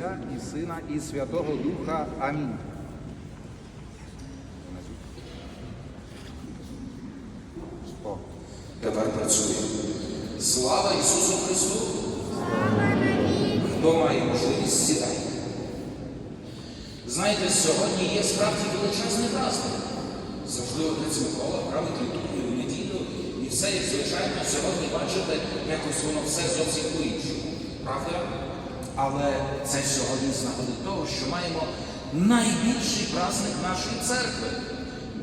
Отця і Сина, і Святого Духа. Амінь. Тепер працює. Слава Ісусу Христу! Хто має можливість сідати? Знаєте, сьогодні є справді величезний праздник. Завжди отець Микола править літургію в неділю, і все, як звичайно, сьогодні бачите, якось воно все зовсім по-іншому. Правда? Але це сьогодні з нагоди того, що маємо найбільший праздник нашої церкви.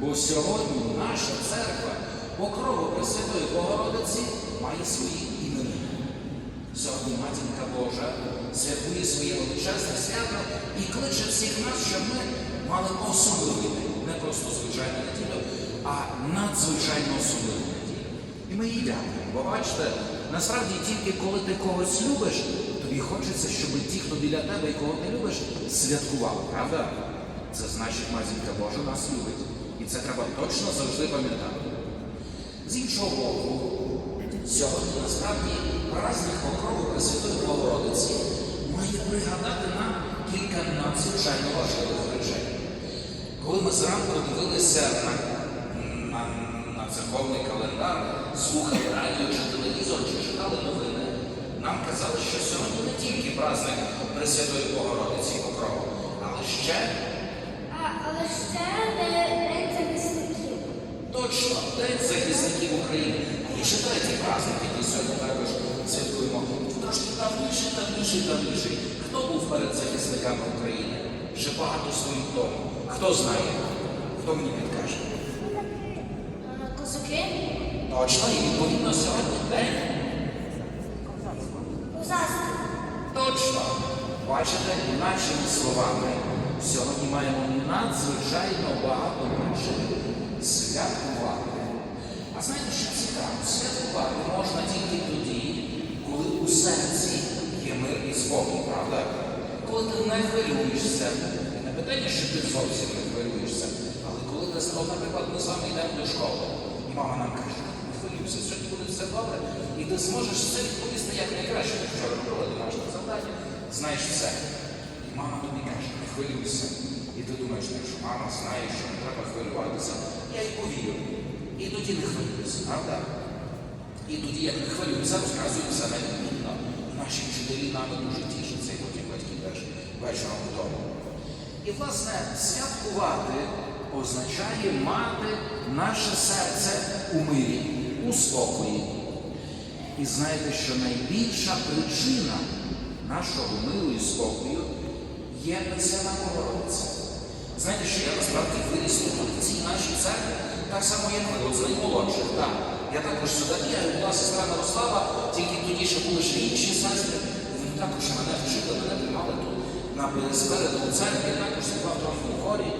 Бо сьогодні наша церква, покрову Пресвятої Богородиці, має свої імена. Сьогодні Матінка Божа святкує своє величезне свято і кличе всіх нас, щоб ми мали особливий день. Не просто звичайну неділю, а надзвичайно особливу неділю. І ми їй дякуємо. Бо бачите, насправді тільки коли ти когось любиш, тобі хочеться, щоб ті, хто біля тебе і кого ти любиш, святкували, правда? Це значить, Матінка Божа нас любить. І це треба точно завжди пам'ятати. З іншого боку, сьогодні насправді праздник покрову Пресвятої Богородиці має пригадати нам кілька надзвичайно важливих речей. Коли ми зранку дивилися на, на, на церковний календар, слухали радіо чи телевізор, чи читали новини, нам казали, що праздник Пресвятої Богородиці покрову, але ще А, але ще День захисників. Точно, День захисників України. І ще третій праздник, який сьогодні також святкуємо. Трошки давніший, давніший, давніший. Хто був перед захисниками України? Ще багато своїх тому. Хто знає? Хто мені підкаже? Козаки. Точно, і відповідно сьогодні день. Козацькі. Точно. Бачите, інакшими словами, сьогодні маємо надзвичайно багато причин святкувати. А знаєте, що цікаво? Святкувати можна тільки тоді, коли у серці є мир і спокій, правда? Коли ти не хвилюєшся, не питання, що ти зовсім не хвилюєшся, але коли ти, наприклад, ми з вами йдемо до школи, і мама нам каже, не хвилюйся, сьогодні буде все добре, і ти зможеш все відповісти як найкраще, вчора робили домашнє завдання, знаєш все. І мама тобі каже, не хвилюйся. І ти думаєш, так, що мама знає, що не треба хвилюватися. Я й повірю. І тоді не хвилюйся, правда? І тоді, як не хвилююся, розказую все невідмінно. Наші вчителі нами дуже тішаться, і потім батьки теж вечором вдома. І, власне, святкувати означає мати наше серце у мирі, у спокої. І знаєте, що найбільша причина нашого миру і спокою є Пресвята Богородиця. Знаєте, що я насправді виріс в цій нашій церкві, так само, як ви, з наймолодших, так. Я також сюди бігаю, була сестра Мирослава, тільки тоді ще були ще інші сестри. Вони також мене вчили, мене тримали тут на спереду у церкві, я також співав трохи у хорі.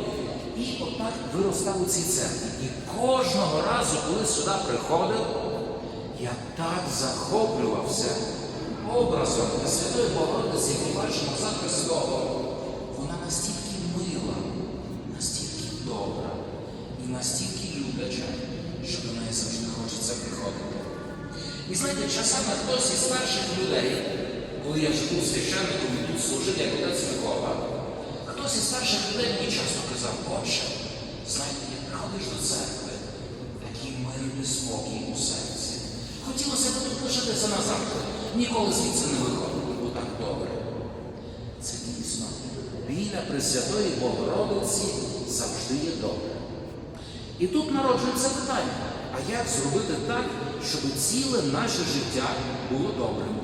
І отак виростав у цій церкві. І кожного разу, коли сюди приходив, я так захоплювався образом Святої Богородиці, який бачимо за Христовом. Вона настільки мила, настільки добра і настільки любляча, що до неї завжди хочеться приходити. І знаєте, часами хтось із старших людей, коли я вже був священником і тут служив як отець Микола, хтось із старших людей мені часто казав, отче, знаєте, як приходиш до церкви, такий мирний спокій у серці. Хотілося б тут лишитися назавжди, ніколи звідси не виходити, бо так добре. Це дійсно. Біля Пресвятої Богородиці завжди є добре. І тут народжується питання, а як зробити так, щоб ціле наше життя було добрим?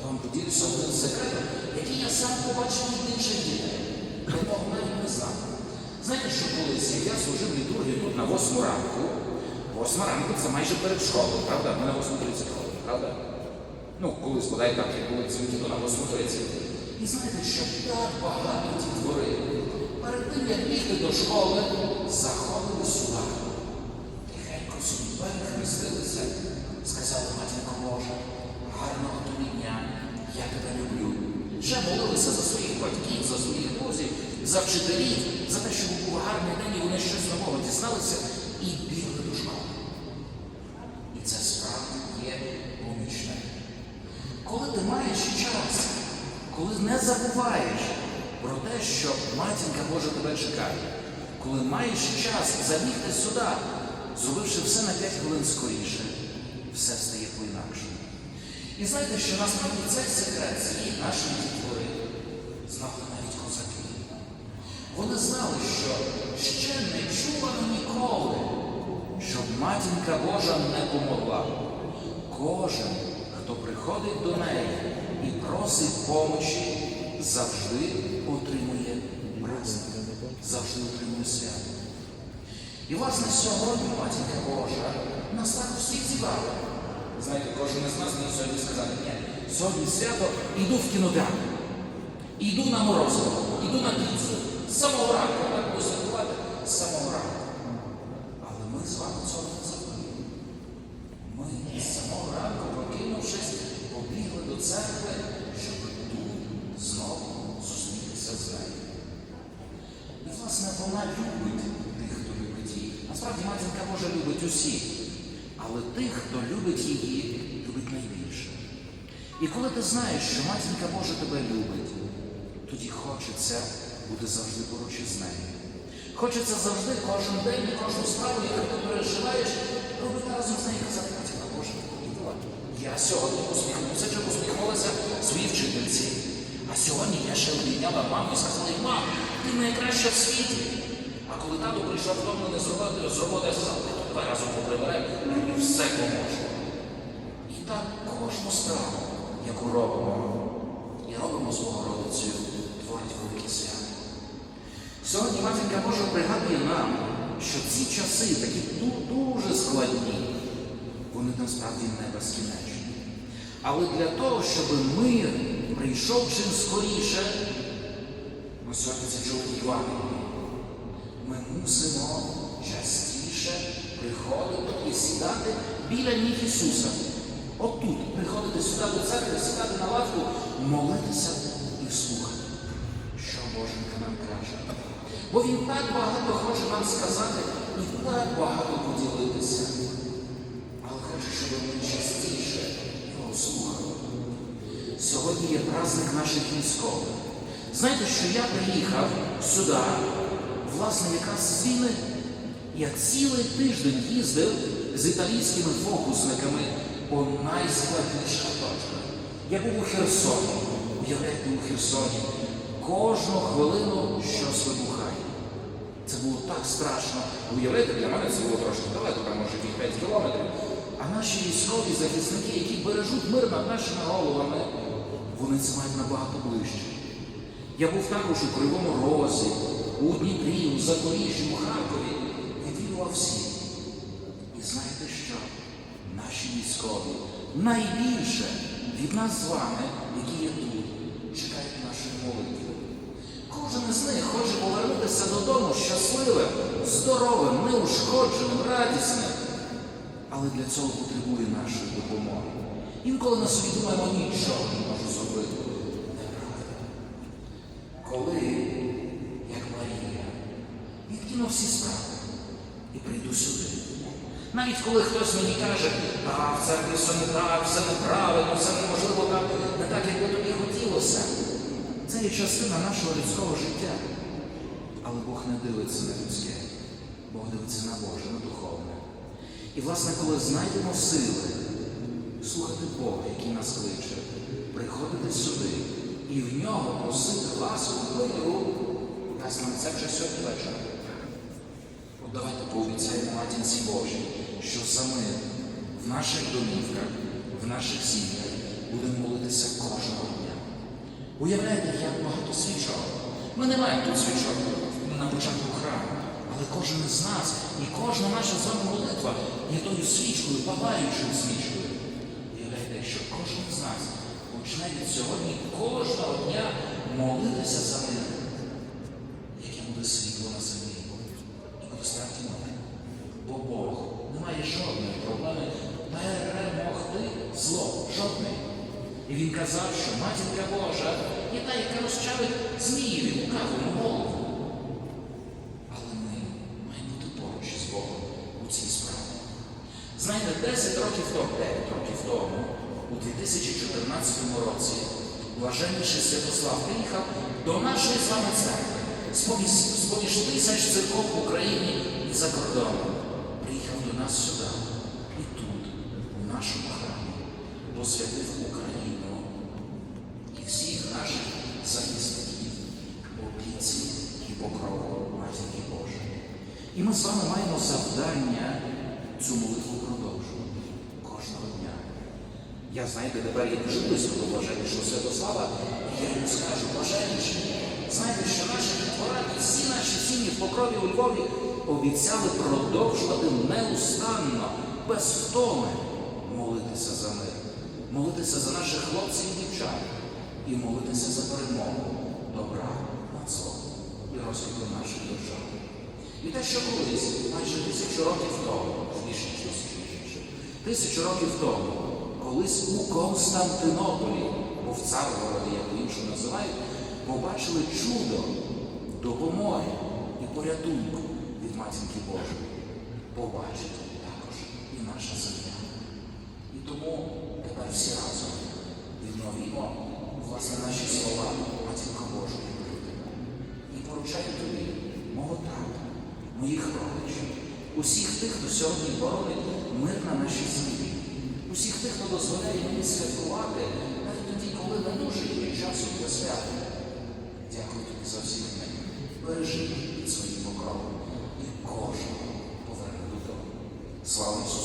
Я вам поділюся одним секретом, який я сам побачив від інших дітей. Того навіть не знав. Знаєте, що колись я служив літургію тут на 8 ранку, 8 ранку це майже перед школою, правда? Ми на 8.30 ходимо, правда? Ну, колись бодай так, як були дзвінки, то на 8.30. І знаєте, що так багато ті двори. Перед тим, як бігти до школи, заходили сюди. Тихенько собі перехрестилися, сказали матінко Божа, гарного тобі дня, я тебе люблю. Ще молилися за своїх батьків, за своїх друзів, за вчителів, за те, щоб був гарний день, і вони щось нового дізналися і бігли до школи. І це справді є помічне. Коли ти маєш час, коли не забуваєш. забуваєш про те, що матінка Божа тебе чекає. Коли маєш час забігти сюди, зробивши все на 5 хвилин скоріше, все стає по-інакшому. І знаєте, що насправді цей секрет цієї нашої дітвори знали навіть козаки. Вони знали, що ще не чувано ніколи, щоб матінка Божа не помогла. Кожен, хто приходить до неї і просить помочі, завжди отримує праздник, завжди отримує свято. І власне сьогодні матінка Божа нас так всіх зібрала. Знаєте, кожен із нас може сьогодні сказати, ні, сьогодні свято, іду в кінотеатр, іду на морозиво, іду на піцу. З самого ранку, так буду святкувати, самого ранку. Але ми з вами цього не забули. Ми з самого ранку, прокинувшись, побігли до церкви, щоб тут знову зустрітися з нею. І, власне, вона любить тих, хто любить її. Насправді матінка Божа любить усіх, але тих, хто любить її, любить найбільше. І коли ти знаєш, що матінка Божа тебе любить, тоді хочеться бути завжди поруч із нею. Хочеться завжди кожен день, і кожну справу, яку ти переживаєш, робити разом з нею казати, матінка Божа. Я сьогодні посміхнувся чи посміхнулася своїй вчительці. А сьогодні я ще обійняла маму і сказала, мам, ти найкраща в світі. А коли тато прийшов втомлений з роботи, з роботи, я сказав, давай разом поприберемо, і все поможе. І так кожну справу, яку робимо, і робимо з Богородицею, творить велике свято. Сьогодні Матінка Божа пригадує нам, що ці часи такі дуже складні, вони насправді не безкінечні. Але для того, щоб мир прийшов чим скоріше, ми сьогодні це чули Євангелії. Ми мусимо частіше приходити і сідати біля ніг Ісуса. Отут приходити сюди до церкви, сідати на лавку, молитися і слухати, що Боженька нам каже. Бо Він так багато хоче нам сказати і так багато поділитися. Але хоче, щоб ми частіше його слухали. Сьогодні є праздник наших військових. Знаєте, що я приїхав сюди, власне, якраз з війни. Я цілий тиждень їздив з італійськими фокусниками по найскладніших точках. Я був у Херсоні, уявляєте, у Херсоні. Кожну хвилину щось вибухає. Це було так страшно. Уявляєте, для мене це було трошки далеко, там може тих 5 кілометрів. А наші військові захисники, які бережуть мир над нашими головами, вони це мають набагато ближче. Я був також у Кривому Розі, у Дніпрі, у Запоріжжі, у Харкові. Відвідував всі. І знаєте що? Наші військові найбільше від нас з вами, які є тут, чекають нашої молитви. Кожен із них хоче повернутися додому щасливим, здоровим, неушкодженим, радісним. Але для цього потребує нашої допомоги. Інколи на собі думаємо, нічого не можу зробити. Неправда. Коли, як Марія, відкину всі справи і прийду сюди. Навіть коли хтось мені каже, а в церкві все не так, все неправильно, все неможливо так, не так, як би тобі хотілося. Це є частина нашого людського життя. Але Бог не дивиться на людське, Бог дивиться на Боже, на духовне. І, власне, коли знайдемо сили, слухати Бога, який нас кличе, приходити сюди і в нього просити ласку, миру, дасть нам це вже сьогодні вечора. От давайте пообіцяємо матінці Божій, що за мир в наших домівках, в наших сім'ях будемо молитися кожного дня. Уявляєте, як багато свічок. Ми не маємо тут свічок на початку храму, але кожен із нас і кожна наша з вами молитва є тою свічкою, палаючою свічкою. Уявляєте, що кожен з нас почне від сьогодні кожного дня молитися за мир, яке буде світло на землі. І буде мир. Бо Бог І він казав, що матінка Божа є та, яка розчавить змієві лукавому голову. Але ми маємо бути поруч із Богом у цій справі. Знаєте, 10 років тому, 9 років тому, у 2014 році, блаженніший Святослав приїхав до нашої з вами церкви. З-поміж, з-поміж тисяч церков в Україні і за кордоном. Приїхав до нас сюди. І тут, у нашому храмі, посвятив Україну і всіх наших захисників, опіці і покрову Матінки Божої. І ми з вами маємо завдання цю молитву продовжувати кожного дня. Я, знаєте, тепер є дуже близько до блаженнішого Святослава, і я йому скажу, блаженніший, знаєте, що наші дітвора і всі наші сім'ї в покрові у Львові обіцяли продовжувати неустанно, без втоми молитися за мир, молитися за наших хлопців і дівчат і молитися за перемогу добра над злом і розвитку нашої держави. І те, що колись, майже тисячу років тому, більше більше, тисячу років тому, колись у Константинополі, був цар городі, як по-іншому називають, побачили чудо допомоги і порятунку від матінки Божої. Побачить також і наша земля. І тому тепер всі разом відновімо власне наші слова Матінко Божої. І поручаю тобі, мого тата, моїх родичів, усіх тих, хто сьогодні боронить мир на нашій землі, усіх тих, хто дозволяє мені святкувати, навіть тоді, коли не дуже є часу для свята. Дякую тобі за всіх мене. Бережи під своїм покровом і кожного поверне додому. Слава Ісусу!